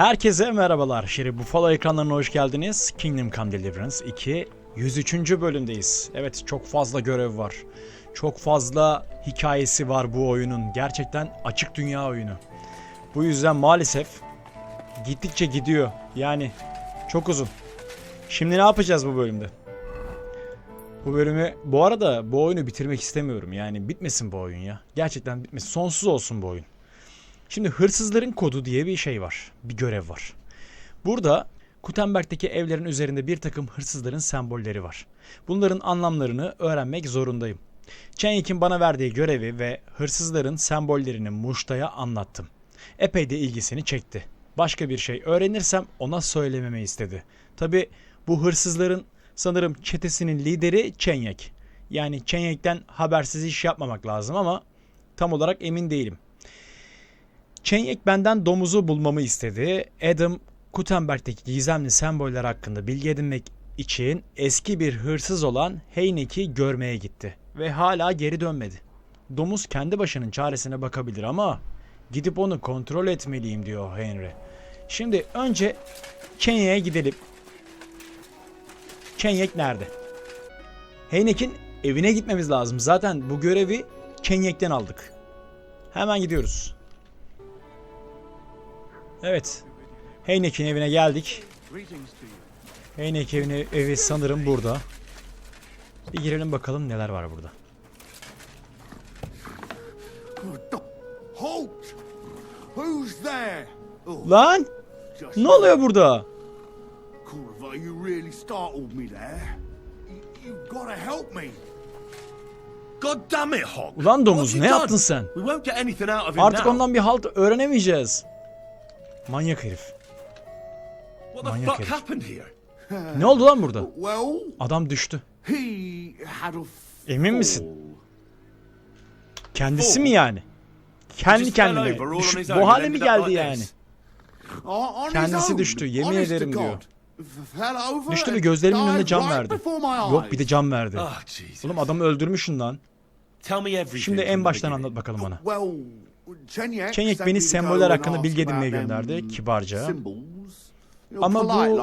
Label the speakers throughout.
Speaker 1: Herkese merhabalar. Şerif Buffalo ekranlarına hoş geldiniz. Kingdom Come Deliverance 2 103. bölümdeyiz. Evet çok fazla görev var. Çok fazla hikayesi var bu oyunun. Gerçekten açık dünya oyunu. Bu yüzden maalesef gittikçe gidiyor. Yani çok uzun. Şimdi ne yapacağız bu bölümde? Bu bölümü bu arada bu oyunu bitirmek istemiyorum. Yani bitmesin bu oyun ya. Gerçekten bitmesin. Sonsuz olsun bu oyun. Şimdi hırsızların kodu diye bir şey var. Bir görev var. Burada Gutenberg'deki evlerin üzerinde bir takım hırsızların sembolleri var. Bunların anlamlarını öğrenmek zorundayım. Chenyik'in bana verdiği görevi ve hırsızların sembollerini Muşta'ya anlattım. Epey de ilgisini çekti. Başka bir şey öğrenirsem ona söylememi istedi. Tabi bu hırsızların sanırım çetesinin lideri Chenyik. Yani Chenyik'ten habersiz iş yapmamak lazım ama tam olarak emin değilim. Chenyik benden domuzu bulmamı istedi. Adam Gutenberg'deki gizemli semboller hakkında bilgi edinmek için eski bir hırsız olan Heinek'i görmeye gitti. Ve hala geri dönmedi. Domuz kendi başının çaresine bakabilir ama gidip onu kontrol etmeliyim diyor Henry. Şimdi önce Chenyik'e gidelim. Chenyik nerede? Heinek'in evine gitmemiz lazım. Zaten bu görevi Chenyik'ten aldık. Hemen gidiyoruz. Evet. Heynek'in evine geldik. Heynek evine, evi sanırım burada. Bir girelim bakalım neler var burada.
Speaker 2: Oh,
Speaker 1: Lan! Ne oluyor burada? Ulan domuz, ne yaptın sen? Artık ondan bir halt öğrenemeyeceğiz. Manyak herif.
Speaker 3: What the
Speaker 1: manyak
Speaker 3: fuck
Speaker 1: herif.
Speaker 3: happened here?
Speaker 1: Ne oldu lan burada? Adam düştü. Emin misin? Kendisi mi yani? Kendi kendine. Düş- bu hale mi geldi yani? Kendisi düştü, yemin ederim diyor. Düştü ve gözlerimin can
Speaker 2: right
Speaker 1: verdi. Yok bir de can verdi.
Speaker 3: Ah.
Speaker 1: Oğlum adamı öldürmüşsün lan. Şimdi en baştan anlat bakalım bana.
Speaker 2: Sent
Speaker 1: beni semboller hakkında bilgi edinmeye gönderdi kibarca. Ama bu.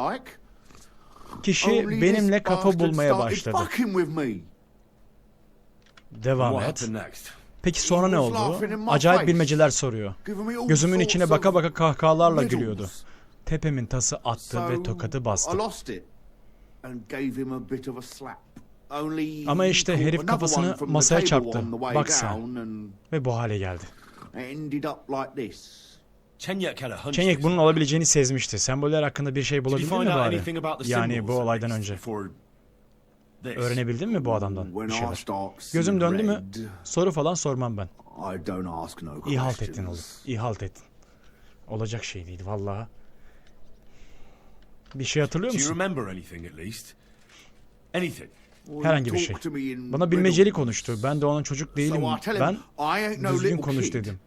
Speaker 1: Kişi benimle kafa bulmaya başladı. Devam et. Peki sonra ne oldu? Acayip bilmeceler soruyor. Gözümün içine baka baka kahkahalarla gülüyordu. Tepemin tası attı ve tokadı bastı. Ama işte herif kafasını masaya çarptı. Bak sen. Ve bu hale geldi.
Speaker 2: Ended up like this.
Speaker 3: This
Speaker 1: bunun olabileceğini sezmişti. Semboller hakkında bir şey
Speaker 3: Did you
Speaker 1: bulabildin
Speaker 3: find
Speaker 1: mi
Speaker 3: out
Speaker 1: bari?
Speaker 3: anything about the
Speaker 1: Yani
Speaker 3: symbols
Speaker 1: bu olaydan önce.
Speaker 3: before this?
Speaker 1: Öğrenebildin mi bu adamdan bir şeyler? Gözüm döndü mü? Soru falan sormam ben. İyi halt ettin oğlum. İyi halt ettin. Olacak şey değil vallahi. Bir şey hatırlıyor musun? Herhangi bir şey. Bana bilmeceli konuştu. Ben de onun çocuk değilim. Ben düzgün konuş dedim.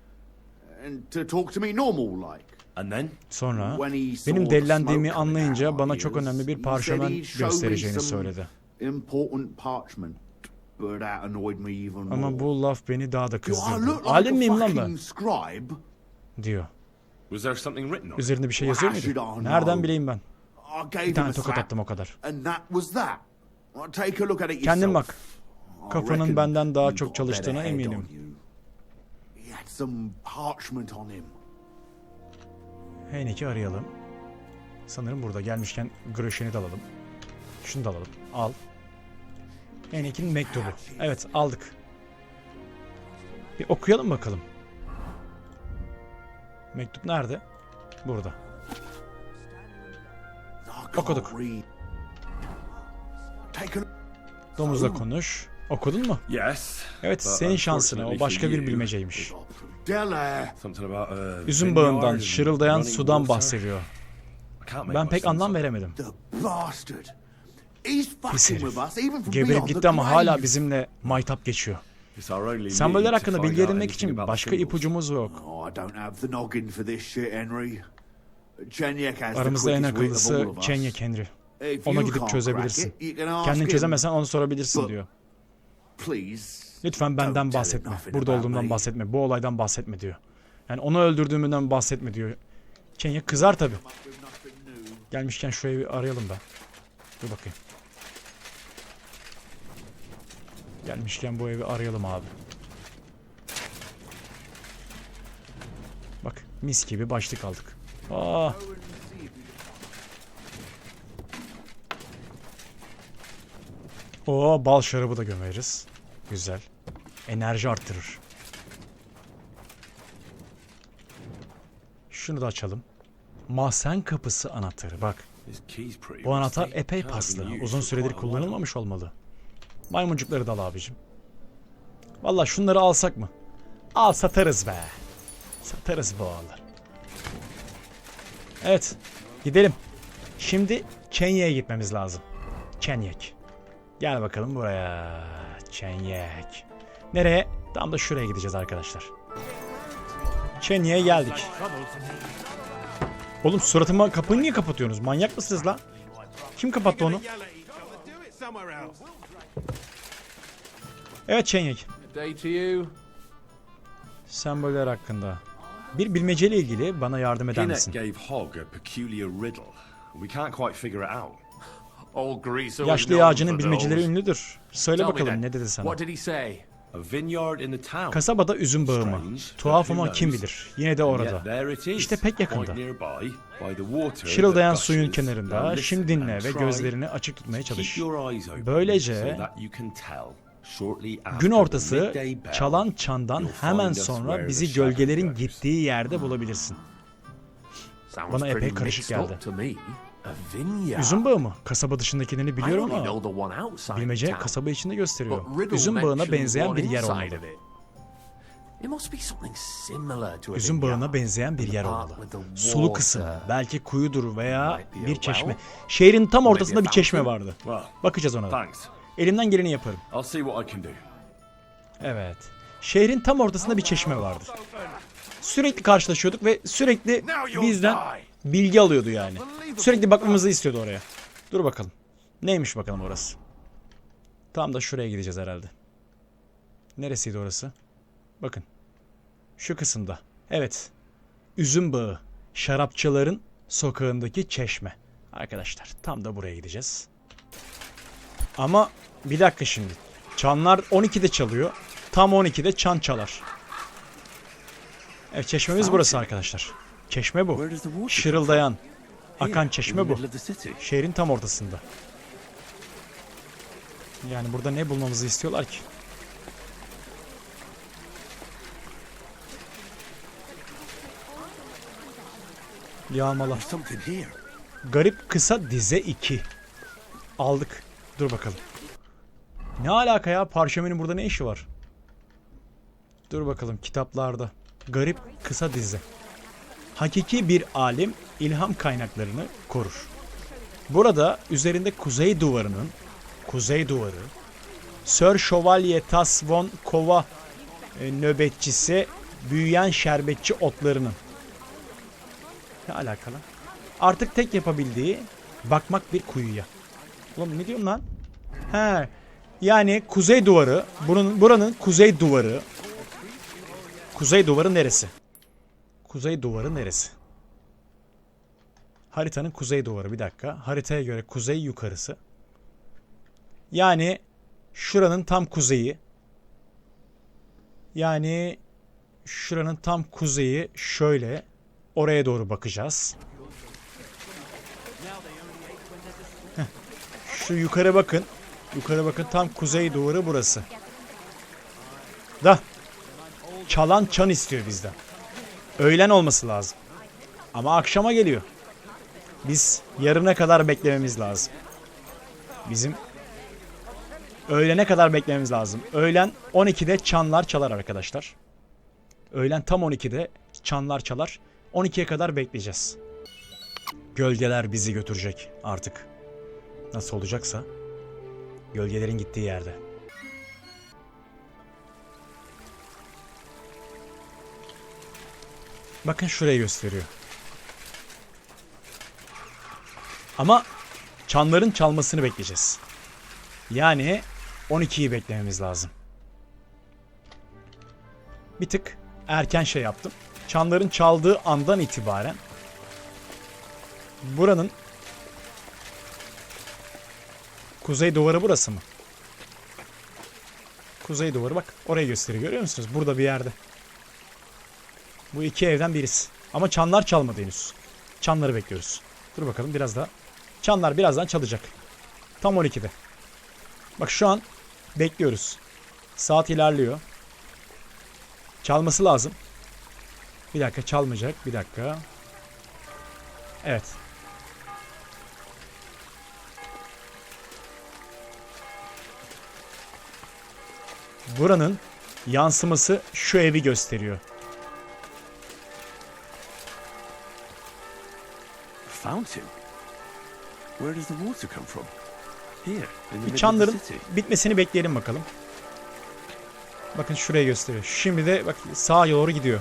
Speaker 1: Sonra benim dellendiğimi anlayınca bana çok önemli bir parşömen göstereceğini söyledi. Ama bu laf beni daha da kızdırdı. Alim miyim lan ben? Diyor. Üzerinde bir şey yazıyor muydu? Nereden bileyim ben? Bir tane tokat attım o kadar. Kendin bak. Kafanın benden daha çok çalıştığına eminim.
Speaker 2: on you. He had some parchment on him.
Speaker 1: Heynek'i arayalım. Sanırım burada gelmişken Grosjen'i de alalım. Şunu da alalım. Al. Heynek'in mektubu. Evet aldık. Bir okuyalım bakalım. Mektup nerede? Burada. Okuduk. Domuzla konuş. Okudun mu?
Speaker 3: Yes.
Speaker 1: Evet senin şansına. O başka bir bilmeceymiş.
Speaker 3: A
Speaker 1: Üzüm bağından şırıldayan sudan bahsediyor. Ben pek anlam veremedim. Pis herif. Geberip gitti ama hala bizimle maytap geçiyor. Semboller hakkında bilgi edinmek için başka ipucumuz yok. Aramızda en akıllısı. Chenyek Henry. Ona gidip çözebilirsin. Kendin
Speaker 2: him.
Speaker 1: çözemezsen onu sorabilirsin diyor. Lütfen benden bahsetme. Burada olduğumdan
Speaker 2: me.
Speaker 1: bahsetme. Bu olaydan bahsetme diyor. Yani onu öldürdüğümden bahsetme diyor. Kenya kızar tabi. Gelmişken şurayı bir arayalım ben. Dur bakayım. Gelmişken bu evi arayalım abi. Bak mis gibi başlık aldık. Aa. Oo bal şarabı da gömeriz. Güzel. Enerji arttırır. Şunu da açalım. Mahzen kapısı anahtarı bak. Bu anahtar epey paslı. Uzun süredir kullanılmamış olmalı. Maymuncukları da al abicim. Valla şunları alsak mı? Al satarız be. Satarız bu ağlar. Evet. Gidelim. Şimdi Kenya'ya gitmemiz lazım. Kenyek. Gel bakalım buraya. Kenyek. Nereye? Tam da şuraya gideceğiz arkadaşlar. Kenya'ya geldik. Oğlum suratıma kapıyı niye kapatıyorsunuz? Manyak mısınız lan? Kim kapattı onu? Evet Çenyek. Semboller hakkında. Bir bilmeceyle ilgili bana yardım eder misin?
Speaker 3: We can't quite figure it out.
Speaker 1: Yaşlı
Speaker 4: for
Speaker 1: bilmeceleri ünlüdür. Söyle bakalım ne dedi sana? Kasabada üzüm bağı mı? Tuhaf ama kim bilir. Yine de orada. İşte pek yakında. Şırıldayan suyun kenarında. Şimdi dinle ve gözlerini açık tutmaya çalış. Böylece Gün ortası çalan çandan hemen sonra bizi gölgelerin gittiği yerde bulabilirsin. Bana epey karışık geldi. Üzüm bağı mı? Kasaba dışındakilerini biliyorum ama bilmece kasaba içinde gösteriyor. Üzüm bağına benzeyen bir yer olmalı. Üzüm bağına benzeyen bir yer olmalı. Sulu kısmı, belki kuyudur veya bir çeşme. Şehrin tam ortasında bir çeşme vardı. Bakacağız ona da. Elimden geleni yaparım. Evet. Şehrin tam ortasında bir çeşme vardı. Sürekli karşılaşıyorduk ve sürekli bizden bilgi alıyordu yani. Sürekli bakmamızı istiyordu oraya. Dur bakalım. Neymiş bakalım orası. Tam da şuraya gideceğiz herhalde. Neresiydi orası? Bakın. Şu kısımda. Evet. Üzüm bağı. Şarapçıların sokağındaki çeşme. Arkadaşlar tam da buraya gideceğiz. Ama bir dakika şimdi. Çanlar 12'de çalıyor. Tam 12'de çan çalar. Evet çeşmemiz burası arkadaşlar. Çeşme bu. Şırıldayan, akan çeşme bu. Şehrin tam ortasında. Yani burada ne bulmamızı istiyorlar ki? Yağmala. Garip kısa dize 2. Aldık. Dur bakalım. Ne alaka ya? Parşömenin burada ne işi var? Dur bakalım kitaplarda. Garip kısa dize. Hakiki bir alim ilham kaynaklarını korur. Burada üzerinde kuzey duvarının kuzey duvarı Sir Şövalye Tas von Kova e, nöbetçisi büyüyen şerbetçi otlarının ne alakalı? Artık tek yapabildiği bakmak bir kuyuya. Oğlum ne diyorsun lan? He. Yani kuzey duvarı, bunun buranın kuzey duvarı. Kuzey duvarı neresi? Kuzey duvarı neresi? Haritanın kuzey duvarı bir dakika. Haritaya göre kuzey yukarısı. Yani şuranın tam kuzeyi. Yani şuranın tam kuzeyi şöyle oraya doğru bakacağız. Şu yukarı bakın. Yukarı bakın tam kuzey duvarı burası. Da. Çalan çan istiyor bizden. Öğlen olması lazım. Ama akşama geliyor. Biz yarına kadar beklememiz lazım. Bizim öğlene kadar beklememiz lazım. Öğlen 12'de çanlar çalar arkadaşlar. Öğlen tam 12'de çanlar çalar. 12'ye kadar bekleyeceğiz. Gölgeler bizi götürecek artık. Nasıl olacaksa. Gölgelerin gittiği yerde. Bakın şurayı gösteriyor. Ama çanların çalmasını bekleyeceğiz. Yani 12'yi beklememiz lazım. Bir tık erken şey yaptım. Çanların çaldığı andan itibaren Buranın kuzey duvarı burası mı? Kuzey duvarı bak orayı gösteriyor görüyor musunuz? Burada bir yerde. Bu iki evden birisi. Ama çanlar çalmadı henüz. Çanları bekliyoruz. Dur bakalım biraz daha. Çanlar birazdan çalacak. Tam 12'de. Bak şu an bekliyoruz. Saat ilerliyor. Çalması lazım. Bir dakika çalmayacak. Bir dakika. Evet. Buranın yansıması şu evi gösteriyor.
Speaker 3: Fountain? Where does the water come from? Here, in the
Speaker 1: Bir
Speaker 3: middle of the
Speaker 1: çanların
Speaker 3: city.
Speaker 1: bitmesini bekleyelim bakalım. Bakın şuraya gösteriyor. Şimdi de bak sağa doğru gidiyor.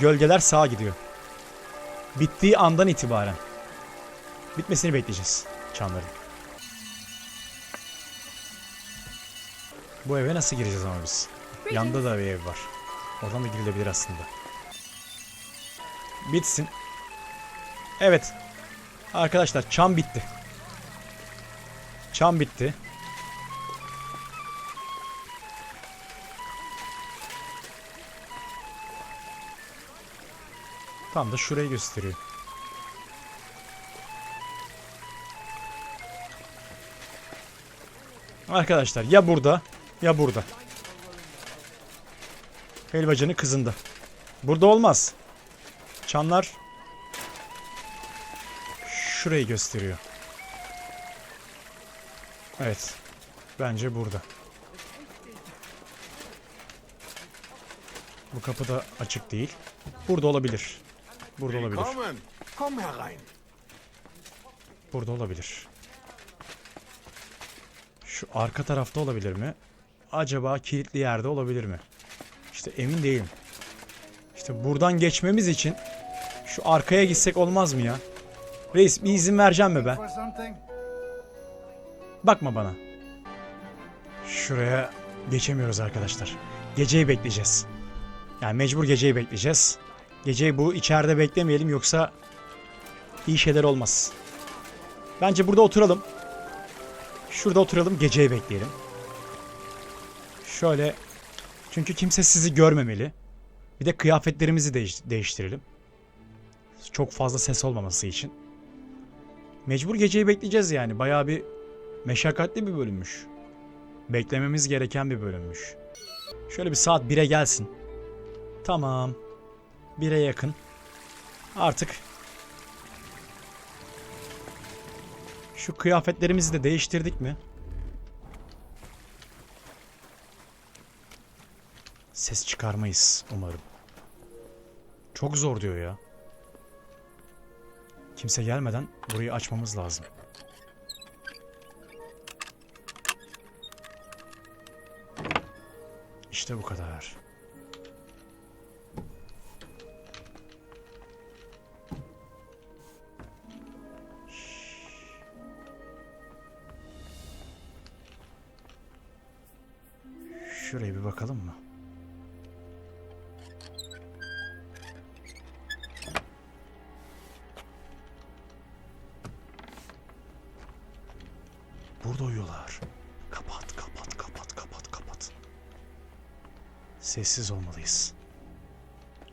Speaker 1: Gölgeler sağa gidiyor. Bittiği andan itibaren. Bitmesini bekleyeceğiz çanların. Bu eve nasıl gireceğiz ama biz? Yanda da bir ev var. Oradan da girilebilir aslında. Bitsin. Evet. Arkadaşlar çam bitti. Çam bitti. Tam da şurayı gösteriyor. Arkadaşlar ya burada ya burada. Helvacının kızında. Burada olmaz. Çanlar şurayı gösteriyor. Evet. Bence burada. Bu kapı da açık değil. Burada olabilir. Burada olabilir. Burada olabilir. Şu arka tarafta olabilir mi? Acaba kilitli yerde olabilir mi? İşte emin değilim. İşte buradan geçmemiz için şu arkaya gitsek olmaz mı ya? Reis bir izin vereceğim mi ben? Bakma bana. Şuraya geçemiyoruz arkadaşlar. Geceyi bekleyeceğiz. Yani mecbur geceyi bekleyeceğiz. Geceyi bu içeride beklemeyelim yoksa iyi şeyler olmaz. Bence burada oturalım. Şurada oturalım geceyi bekleyelim. Şöyle çünkü kimse sizi görmemeli. Bir de kıyafetlerimizi değiş- değiştirelim. Çok fazla ses olmaması için. Mecbur geceyi bekleyeceğiz yani. Bayağı bir meşakkatli bir bölünmüş. Beklememiz gereken bir bölünmüş. Şöyle bir saat 1'e gelsin. Tamam. 1'e yakın. Artık şu kıyafetlerimizi de değiştirdik mi? Ses çıkarmayız umarım. Çok zor diyor ya. Kimse gelmeden burayı açmamız lazım. İşte bu kadar. Şuraya bir bakalım mı? Sessiz olmalıyız.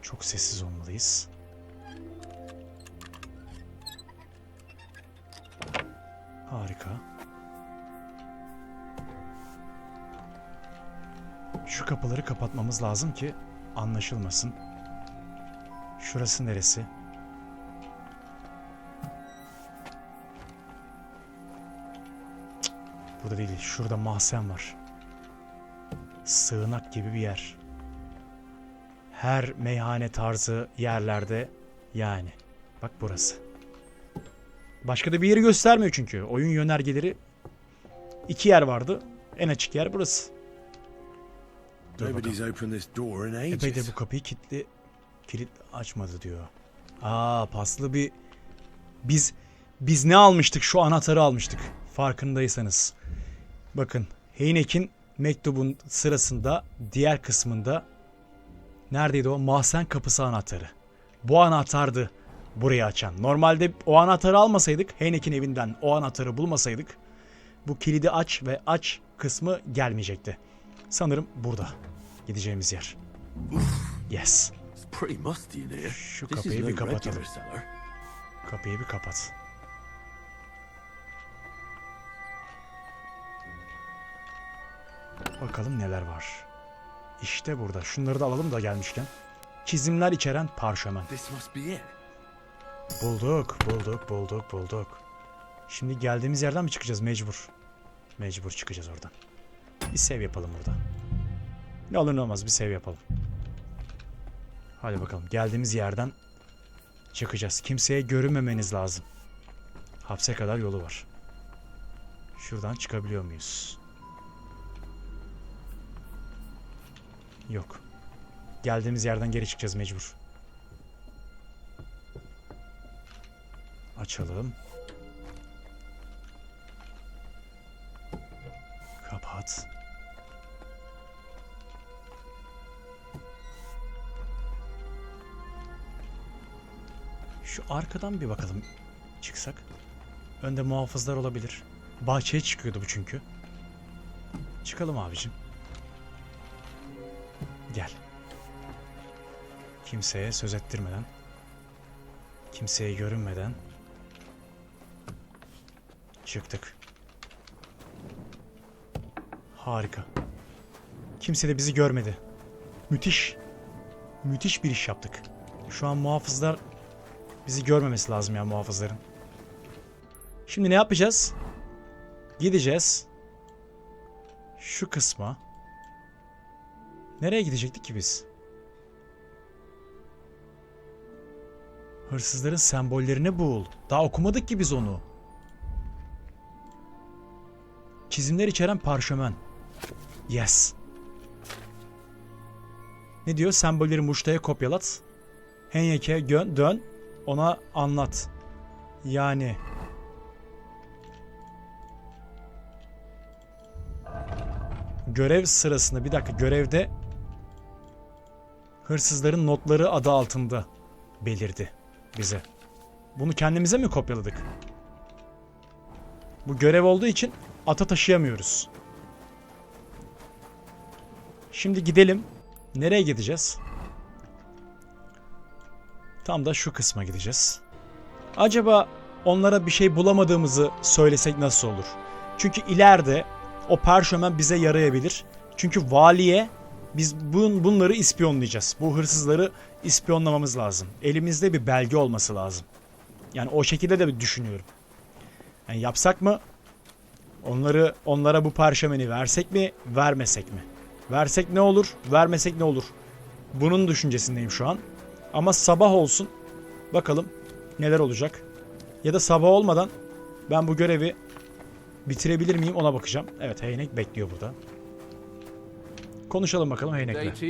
Speaker 1: Çok sessiz olmalıyız. Harika. Şu kapıları kapatmamız lazım ki anlaşılmasın. Şurası neresi? Burada değil, şurada mahzen var. Sığınak gibi bir yer. Her meyhane tarzı yerlerde yani. Bak burası. Başka da bir yeri göstermiyor çünkü. Oyun yönergeleri iki yer vardı. En açık yer burası. Dur bakalım.
Speaker 3: Nobody's opened this door in
Speaker 1: Epeydir bu kapıyı kilitli kilit açmadı diyor. Aa paslı bir biz biz ne almıştık? Şu anahtarı almıştık. Farkındaysanız. Bakın Heynek'in mektubun sırasında diğer kısmında neredeydi o? Mahzen kapısı anahtarı. Bu anahtardı burayı açan. Normalde o anahtarı almasaydık, Heynek'in evinden o anahtarı bulmasaydık bu kilidi aç ve aç kısmı gelmeyecekti. Sanırım burada gideceğimiz yer. Yes. Şu kapıyı bir kapatalım. Kapıyı bir kapat. Bakalım neler var. İşte burada. Şunları da alalım da gelmişken. Çizimler içeren parşömen. Bulduk, bulduk, bulduk, bulduk. Şimdi geldiğimiz yerden mi çıkacağız mecbur? Mecbur çıkacağız oradan. Bir sev yapalım burada. Ne olur ne olmaz bir sev yapalım. Hadi bakalım geldiğimiz yerden çıkacağız. Kimseye görünmemeniz lazım. Hapse kadar yolu var. Şuradan çıkabiliyor muyuz? Yok. Geldiğimiz yerden geri çıkacağız mecbur. Açalım. Kapat. Şu arkadan bir bakalım. Çıksak. Önde muhafızlar olabilir. Bahçeye çıkıyordu bu çünkü. Çıkalım abicim. Gel. Kimseye söz ettirmeden. Kimseye görünmeden. Çıktık. Harika. Kimse de bizi görmedi. Müthiş. Müthiş bir iş yaptık. Şu an muhafızlar bizi görmemesi lazım ya muhafızların. Şimdi ne yapacağız? Gideceğiz. Şu kısma. Nereye gidecektik ki biz? Hırsızların sembollerini bul. Daha okumadık ki biz onu. Çizimler içeren parşömen. Yes. Ne diyor? Sembolleri muştaya kopyalat. Henyeke dön. Ona anlat. Yani. Görev sırasında bir dakika görevde hırsızların notları adı altında belirdi bize. Bunu kendimize mi kopyaladık? Bu görev olduğu için ata taşıyamıyoruz. Şimdi gidelim. Nereye gideceğiz? Tam da şu kısma gideceğiz. Acaba onlara bir şey bulamadığımızı söylesek nasıl olur? Çünkü ileride o parşömen bize yarayabilir. Çünkü valiye biz bun, bunları ispiyonlayacağız. Bu hırsızları ispiyonlamamız lazım. Elimizde bir belge olması lazım. Yani o şekilde de düşünüyorum. Yani yapsak mı? Onları onlara bu parşömeni versek mi, vermesek mi? Versek ne olur, vermesek ne olur? Bunun düşüncesindeyim şu an. Ama sabah olsun. Bakalım neler olacak. Ya da sabah olmadan ben bu görevi bitirebilir miyim ona bakacağım. Evet Heynek bekliyor burada. Konuşalım bakalım Heynek'le.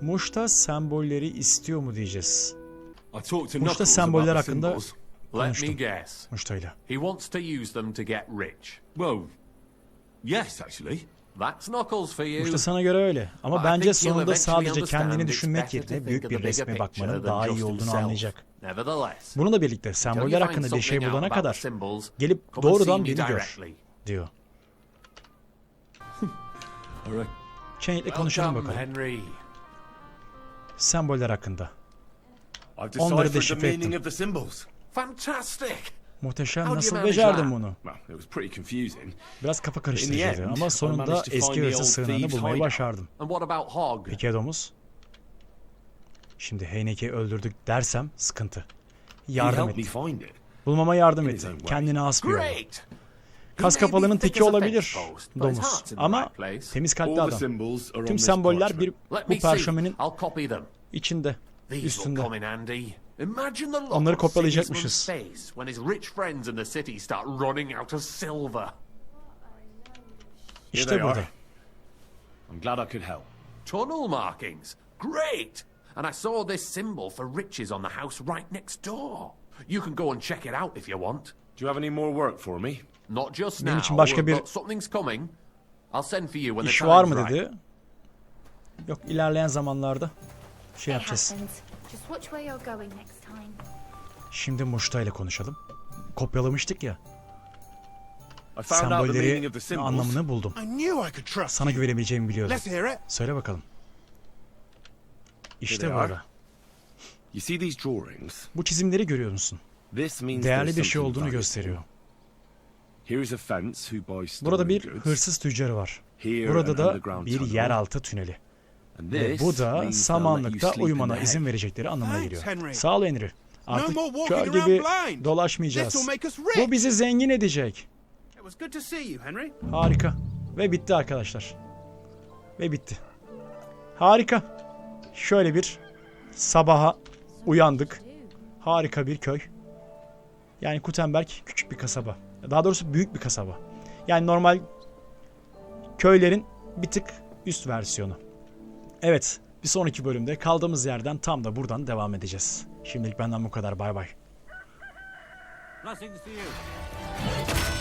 Speaker 1: Muş'ta sembolleri istiyor mu diyeceğiz. Muş'ta semboller hakkında konuştum. Muş'tayla.
Speaker 4: He wants to use them to get rich.
Speaker 3: Well, yes, actually.
Speaker 4: That's Knuckles for you.
Speaker 1: Muş'ta sana göre öyle. Ama bence sonunda sadece kendini düşünmek yerine büyük bir resme bakmanın daha iyi olduğunu anlayacak. Bununla birlikte semboller hakkında bir şey bulana kadar gelip doğrudan beni gör diyor.
Speaker 3: All right.
Speaker 1: Chain'le konuşalım bakalım.
Speaker 4: Henry.
Speaker 1: Semboller hakkında. Onları deşifre
Speaker 3: meaning
Speaker 1: ettim.
Speaker 3: of the symbols.
Speaker 4: Fantastic.
Speaker 1: Muhteşem nasıl becerdin bunu? Biraz kafa karıştırıcıydı ama sonunda eski hırsız sığınağını bulmayı başardım. Peki domuz? Şimdi Heynek'i öldürdük dersem sıkıntı. Yardım
Speaker 3: helped me
Speaker 1: et.
Speaker 3: find it.
Speaker 1: Bulmama yardım
Speaker 3: In
Speaker 1: et.
Speaker 3: his own way.
Speaker 1: Kendine has bir yolu. Kas
Speaker 4: thick
Speaker 1: teki olabilir domuz. Ama temiz kalpli adam. Tüm semboller bir bu parşömenin içinde, üstünde. Onları
Speaker 4: on
Speaker 1: kopyalayacakmışız. İşte burada.
Speaker 3: I'm glad I could help.
Speaker 4: Tunnel markings. Great. And I saw this symbol for riches on the house right next door. You can go and check it out if you want.
Speaker 3: Do you have any more work for me?
Speaker 4: Not just
Speaker 1: Benim için başka bir
Speaker 4: but something's coming. I'll send for you when the
Speaker 1: İş var mı dedi. Yok ilerleyen zamanlarda şey yapacağız.
Speaker 5: happens. Just watch where you're going next time.
Speaker 1: Şimdi Muşta ile konuşalım. Kopyalamıştık ya.
Speaker 3: I found out the meaning
Speaker 1: Sembolleri
Speaker 3: of the symbols.
Speaker 1: anlamını buldum.
Speaker 2: I knew I could trust
Speaker 1: Sana
Speaker 2: you.
Speaker 1: güvenebileceğimi biliyordum.
Speaker 2: Let's hear it.
Speaker 1: Söyle bakalım. İşte burada.
Speaker 3: You see these drawings?
Speaker 1: Bu çizimleri görüyor musun? Değerli bir şey olduğunu gösteriyor. Burada bir hırsız tüccarı var.
Speaker 3: Here
Speaker 1: Burada da
Speaker 3: underground
Speaker 1: bir yeraltı tüneli.
Speaker 3: And
Speaker 1: Ve
Speaker 3: this
Speaker 1: bu da samanlıkta uyumana izin verecekleri anlamına geliyor.
Speaker 2: Henry.
Speaker 1: Sağ ol Henry. Artık
Speaker 2: more walking
Speaker 1: kör
Speaker 2: around
Speaker 1: gibi
Speaker 2: blind.
Speaker 1: dolaşmayacağız.
Speaker 2: This'll make us rich.
Speaker 1: Bu bizi zengin edecek.
Speaker 2: It was good to see you, Henry.
Speaker 1: Harika. Ve bitti arkadaşlar. Ve bitti. Harika. Şöyle bir sabaha uyandık. Harika bir köy. Yani Gutenberg küçük bir kasaba. Daha doğrusu büyük bir kasaba. Yani normal köylerin bir tık üst versiyonu. Evet, bir sonraki bölümde kaldığımız yerden tam da buradan devam edeceğiz. Şimdilik benden bu kadar. Bay bay.
Speaker 6: Blessings to you.